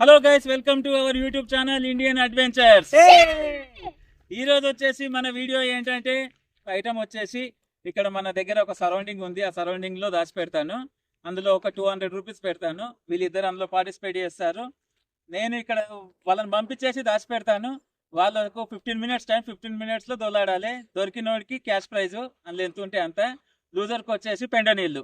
Hello guys welcome to our YouTube channel Indian adventures ఈ రోజు వచ్చేసి మన వీడియో ఏంటంటే ఐటమ్ వచ్చేసి ఇక్కడ మన దగ్గర ఒక సరౌండింగ్ ఉంది. ఆ సరౌండింగ్లో దాచి పెడతాను. అందులో ఒక టూ హండ్రెడ్ రూపీస్ పెడతాను. వీళ్ళిద్దరు అందులో పార్టిసిపేట్ చేస్తారు. నేను ఇక్కడ వాళ్ళని పంపించేసి దాచి పెడతాను. వాళ్ళకు ఫిఫ్టీన్ మినిట్స్ టైం ఫిఫ్టీన్ మినిట్స్లో దొలాడాలి. దొరికినోడికి క్యాష్ ప్రైజ్ అందులో ఎంత ఉంటే అంత. లూజర్కి వచ్చేసి పెండ నీళ్ళు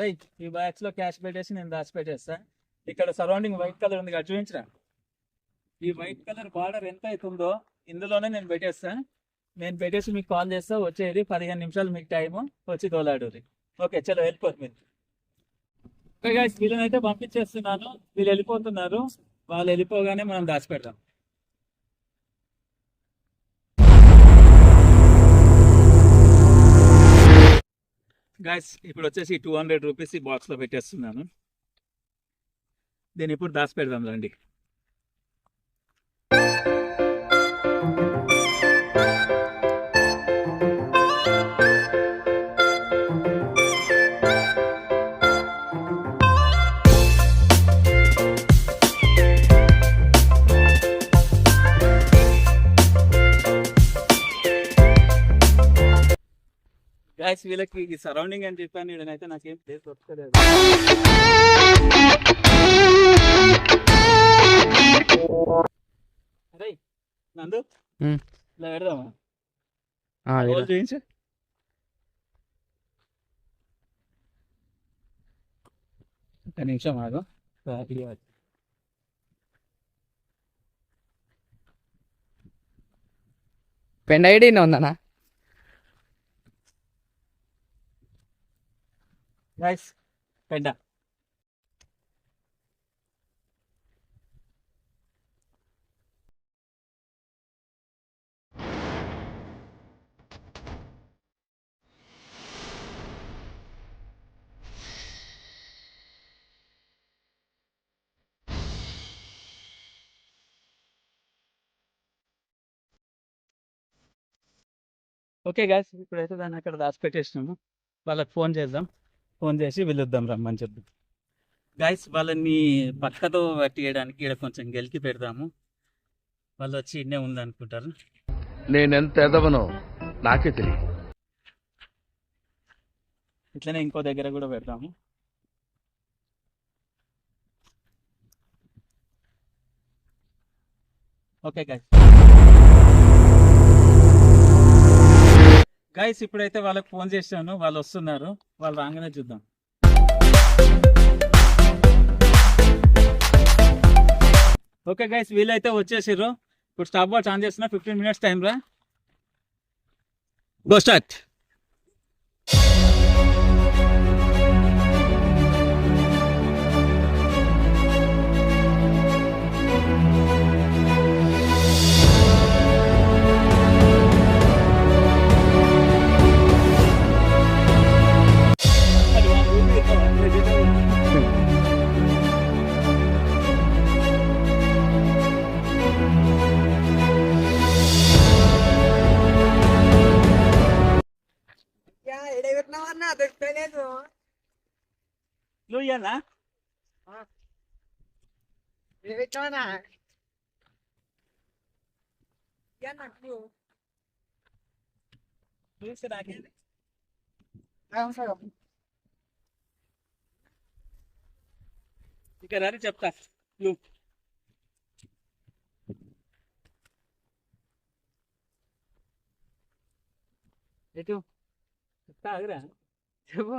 రైట్ ఈ బ్యాగ్స్లో క్యాష్ పెట్టేసి నేను దాచి పెట్టేస్తా ఇక్కడ సరౌండింగ్ వైట్ కలర్ ఉంది కదా చూపించరా? ఈ వైట్ కలర్ బార్డర్ ఎంత అవుతుందో ఇందులోనే నేను పెట్టేస్తా. నేను పెట్టేసి మీకు కాల్ చేస్తా వచ్చేది పదిహేను నిమిషాలు మీకు టైం వచ్చి తోలాడూరి ఓకే చలో వెళ్ళిపోదు మీరు. ఓకే guys, వీళ్ళనైతే పంపించేస్తున్నాను. వీళ్ళు వెళ్ళిపోతున్నారు. వాళ్ళు వెళ్ళిపోగానే మనం దాచిపెడతాం గాయస్ ఇప్పుడు వచ్చేసి టూ హండ్రెడ్ రూపీస్ ఈ బాక్స్లో పెట్టేస్తున్నాను. దీన్ని ఇప్పుడు దాచి పెడదాం రండి. గాయస్ వీళ్ళకి ఈ సరౌండింగ్ అని చెప్పాను వీళ్ళనైతే నాకేం ప్లేస్ దొరకలేదు. అరే నందు. ఇలా పెడదామా? చూపించు. ఒక నిమిషం ఆగు. పెన్ ఐడినే ఉందనా గైస్ పెద్ద ఓకే గాయస్ ఇప్పుడైతే దాన్ని అక్కడ దాచిపెట్టేసినాము. వాళ్ళకి ఫోన్ చేద్దాం. ఫోన్ చేసి వెళ్ళొద్దాం రమ్మని చెప్పి. గాయస్ వాళ్ళని పక్కతో పట్టియడానికి ఇక్కడ కొంచెం గెలికి పెడదాము. వాళ్ళు వచ్చి ఇన్నే ఉందనుకుంటారు. నేనెంత ఎదవనో నాకే తెలియదు. ఇట్లనే ఇంకో దగ్గర కూడా పెడతాము ఓకే గైస్ గైస్ ఇప్పుడైతే వాళ్ళకి ఫోన్ చేశాను. వాళ్ళు వస్తున్నారు. వాళ్ళు రాగానే చూద్దాం. ఓకే గైస్ వీళ్ళైతే వచ్చేసారు ఇప్పుడు స్టాప్ వాచ్ ఆన్ చేస్తున్నా. ఫిఫ్టీన్ మినిట్స్ టైం రా. గో స్టార్ట్ లూయనా ఎడబెట్టినావన్నా నాకు లూసి నాకేంది సగం సగం ఇక రాని చెప్తా లూ ఎటు చెప్తా ఆగురా చెప్పు చెప్పు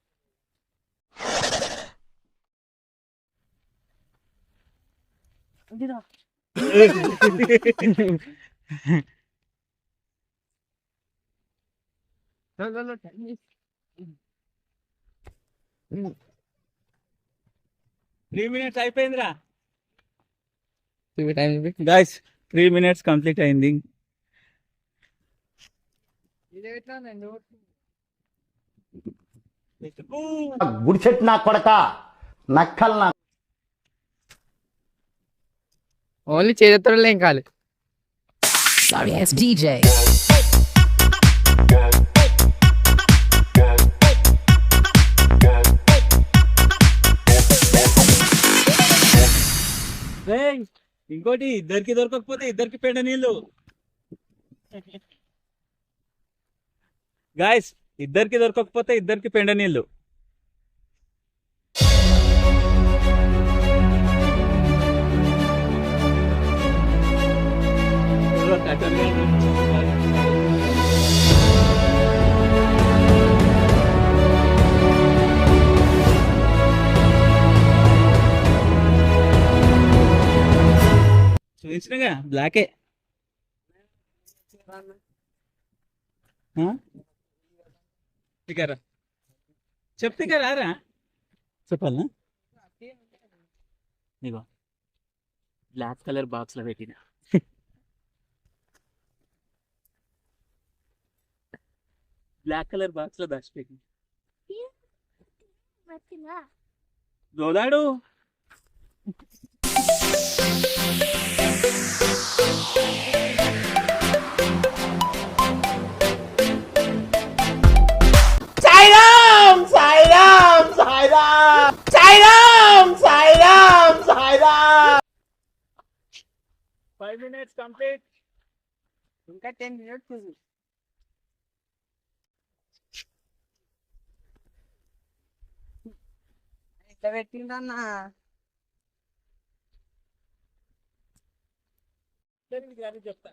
ఆడదుడానా త్రీ మినిట్స్ అయిపోయిందిరా. చూపి టైం చూపి గాయస్ త్రీ మినిట్స్ కంప్లీట్ అయింది. పెట్టినానండి గుడిచెట్టు నా కొడక నక్కల్ నా ఓన్లీ చేతితో ఏం కాదు. రేయ్, ఇంకోటి ఇద్దరికి దొరకకపోతే ఇద్దరికి పెండ నీళ్ళు. గాయస్ ఇద్దరికి దొరకకపోతే ఇద్దరికి పెండ నీళ్ళు. చూపించినగా బ్లాకే ఇకరా చెప్తే ఇక రారా? చెప్పాలనా? ఇగో బ్లాక్ కలర్ బాక్స్లో పెట్టినా. బ్లాక్ కలర్ బాక్స్లో దాచిపెట్టిన దోదాడు. Sairam Sairam Sairam. Sairam Sairam Sairam. Five minutes complete ఇంకా టెన్ మినిట్స్ ఇట్లా పెట్టిందన్నా చెప్తా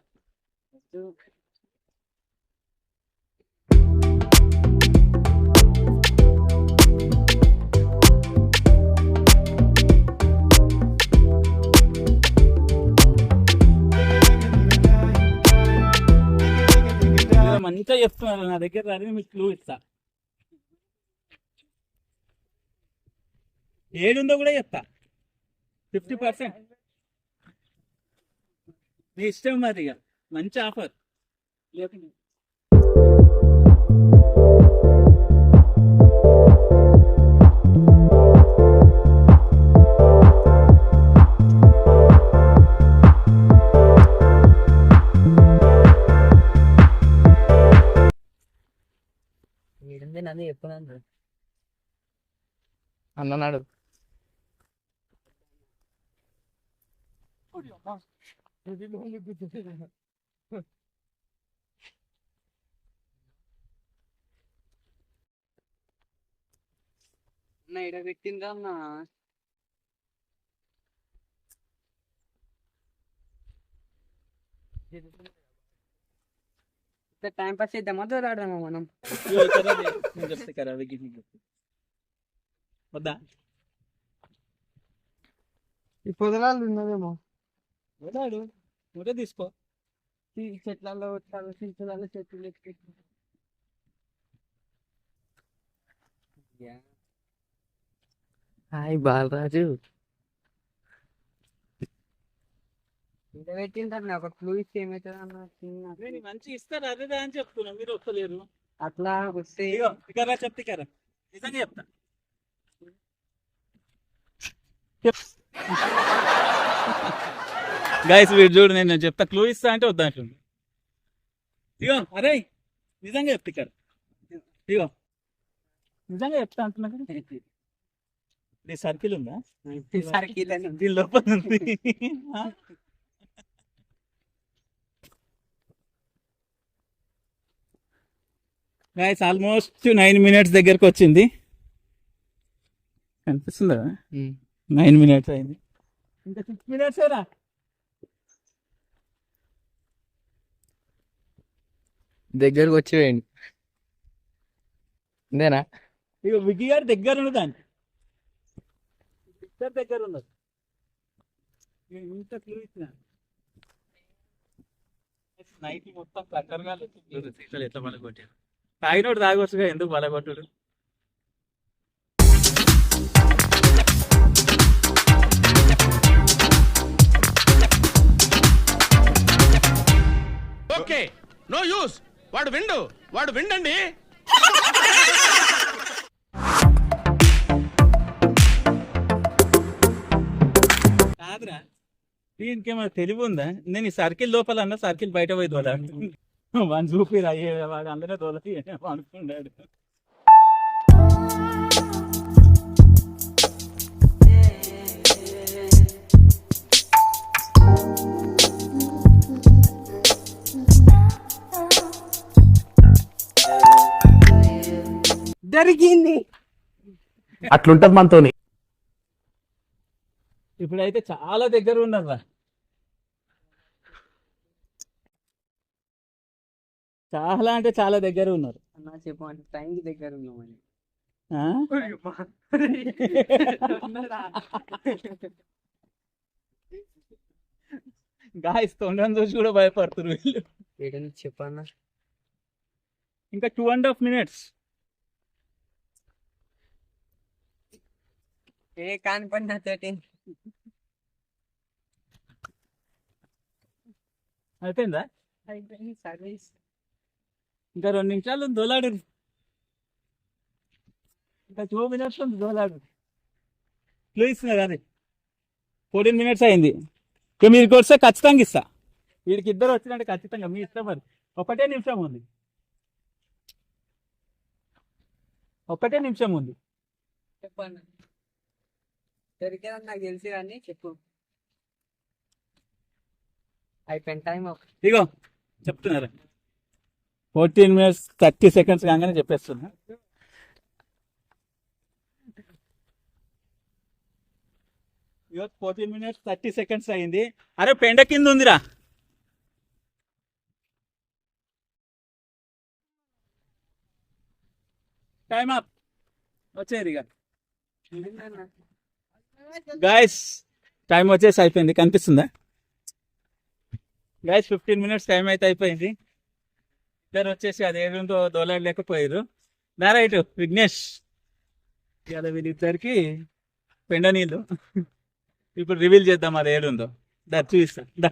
మంచిగా చెప్తున్నారు నా దగ్గర మీకు క్లూ ఇస్తా ఏడుందో కూడా చెప్తా. Fifty percent. మీ ఇష్టం మరి ఇక. మంచి ఆఫర్. లేకుంటే ఏడుంది నన్ను చెప్పున్నాను అన్ననాడు అన్న ఇడ పెట్టిందా అన్న? టైం పాస్ చేద్దామా దూరాడదామా మనం? చెప్తా కదా. వద్దా ఈ పొదలాలు ఉన్నదేమో వదాడు నువ్వే తీసుకో. ఈ చెట్లలో చాలా చెట్లలో చెట్లు హాయ్ బాలరాజు. పెట్టిందన్న ఒక క్లూ ఇస్తే ఏమవుతుంది అన్న చిన్న నేను మంచి ఇస్తారు? అదేదా అని చెప్తున్నా. మీరు వస్తలేరు అట్లా వస్తే ఇక్కడ చెప్తే కదా నిజంగా చెప్తా. గాయస్ వీడు చూడు నేను చెప్తా క్లూ ఇస్తా అంటే వద్దా ఇగో అరే నిజంగా చెప్తా ఇక్కడ. ఇగో నిజంగా చెప్తా అంటున్నా నీ సర్కిల్ ఉందా? సర్కిల్ దీని లోపల ఉంది. ఆ? గాయస్ ఆల్మోస్ట్ నైన్ మినిట్స్ దగ్గరకు వచ్చింది. కనిపిస్తుందా. నైన్ మినిట్స్ అయింది. ఇంకా సిక్స్ మినిట్స్ రా దగ్గరకు వచ్చి వేయండి అంతేనా ఇక విక్కీ గారి దగ్గర ఇద్దరు దగ్గర ఇక ఇంత క్లూ ఇచ్చిన. నైట్ మొత్తం ప్రకారంగా ఎట్లా పలగొట్టారు? తాగినోడు తాగొచ్చుగా ఎందుకు బలగొట్టుడు ఓకే నో యూస్ వాడు విండు వాడు విండండి. కాదురా దీనికేమో తెలివి ఉందా? నేను ఈ సర్కిల్ లోపల అన్న సర్కిల్ బయట పోయి దోలాడు వాడిని చూపి అయ్యే వాడు అందరూ దోలకి అనుకున్నాడు అట్లుంటది మనతోని. ఇప్పుడైతే చాలా దగ్గర ఉన్నారా చాలా అంటే చాలా దగ్గర ఉన్నారు అన్న చెప్పు అంటే టైంకి దగ్గర ఉన్నామని? గాయస్ చూసి కూడా భయపడుతున్నారు వీళ్ళు. ఏదైనా చెప్పన్న ఇంకా టూ అండ్ హాఫ్ మినిట్స్ ఏ కాని పని నాతోటి అయిపోయిందా? అయిపోయింది సర్వీస్. ఇంకా రెండు నిమిషాలు దోలాడు. ఇంకా టూ మినిట్స్ ఉంది దోలాడు. క్లూ ఇస్తున్నారు అది ఫోర్టీన్ మినిట్స్ అయింది. ఇక మీరు వస్తే ఖచ్చితంగా ఇస్తా. వీడికి ఇద్దరు వచ్చినట్టు ఖచ్చితంగా మీ ఇష్టం మరి. ఒకటే నిమిషం ఉంది. ఒకటే నిమిషం ఉంది. చెప్పన్న దొరికేదని నాకు తెలిసి కానీ చెప్పు. అయిపోయిన టైం ఇగో చెప్తున్నారు. ఫోర్టీన్ మినిట్స్ థర్టీ సెకండ్స్ కాగానే చెప్పేస్తున్నా. ఇగో ఫోర్టీన్ మినిట్స్ థర్టీ సెకండ్స్ అయింది. అరే పెండ కింద ఉందిరా. Time up. వచ్చేది ఇక. గాయస్ టైం వచ్చేసి అయిపోయింది. కనిపిస్తుందా? గైస్ ఫిఫ్టీన్ మినిట్స్ టైం అయితే అయిపోయింది. ఇద్దరు వచ్చేసి అది ఏదో దోలాడలేకపోయారు రైట్ విఘ్నేష్. ఇలా వీళ్ళిద్దరికి పెండ నీళ్ళు. ఇప్పుడు రివీల్ చేద్దాం అది ఏడుందో దా చూపిస్తా. దా.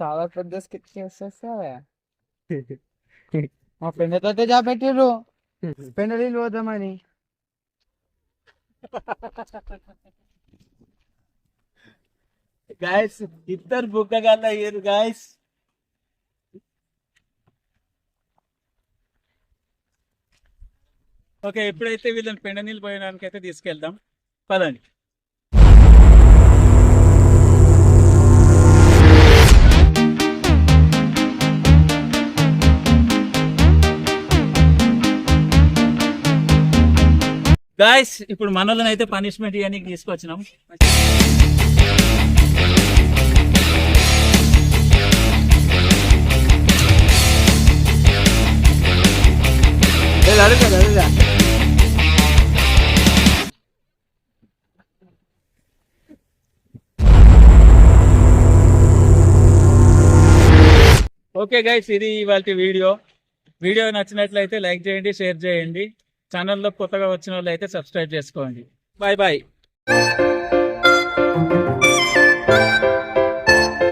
చాలా పెద్ద స్కెచ్ చేసేస్తావా మా ఫ్రెండ్తో జాబ్ పెట్టిర్రు పెండ నీళ్ళు పోదామని గాయస్ ఇద్దరు బుగ్గగాళ్ళ అయ్యారు గాయస్ ఓకే ఎప్పుడైతే వీళ్ళని పెండ నీళ్ళు పోయడానికి అయితే తీసుకెళ్దాం పదండి గాయస్ ఇప్పుడు మనల్ని అయితే పనిష్మెంట్ ఇవన్నీ తీసుకొచ్చినాం. ఓకే గైస్ ఇది ఇవాళ వీడియో. వీడియో నచ్చినట్లయితే లైక్ చేయండి షేర్ చేయండి. ఛానల్లో కొత్తగా వచ్చిన వాళ్ళు అయితే సబ్స్క్రైబ్ చేసుకోండి. Bye bye.